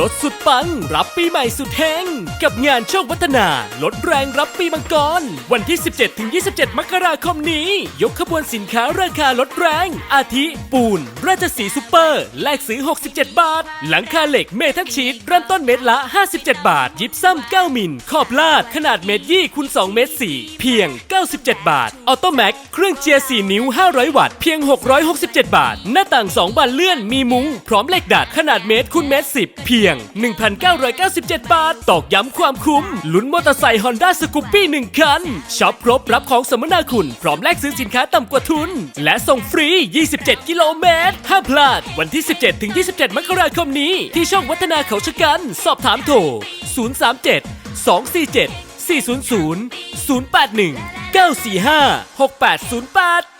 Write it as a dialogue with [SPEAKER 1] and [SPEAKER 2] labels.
[SPEAKER 1] ลดสุดปัง รับปีใหม่สุดเฮงกับงานโชควัฒนา ลดแรงรับปีมังกร วันที่ 17-27 มกราคมนี้ ยกขบวนสินค้าราคาลดแรง อาทิ ปูน ราชสีซูเปอร์ แลกซื้อ 67 บาท หลังคาเหล็กเมทัลชีตเริ่มต้นเม็ดละ 57 บาท ยิบซ้ำ9มิลขอบลาด ขนาดเมตรยี่คูณ2เมตร4เพียง 97 บาท ออโตแม็กเครื่องเจียร์4นิ้ว 500 วัตต์เพียง 667 บาท หน้าต่าง 2 บานเลื่อนมีมุ้งพร้อมเหล็กดัดขนาดเมตรคูณเมตร10เพียง1,997 บาท ตอกย้ำความคุ้ม ลุ้นมอเตอร์ไซค์ฮอนด้าสกูปปี้1คันช็อปครบรับของสมนาคุณ พร้อมแลกซื้อสินค้าต่ำกว่าทุน และส่งฟรี 27 กิโลเมตรห้ามพลาด วันที่ 17 ถึง 27 มกราคมนี้ ที่ช่องวัฒนาเขาชะกัน สอบถามโทร 037 247 400 081 945 6808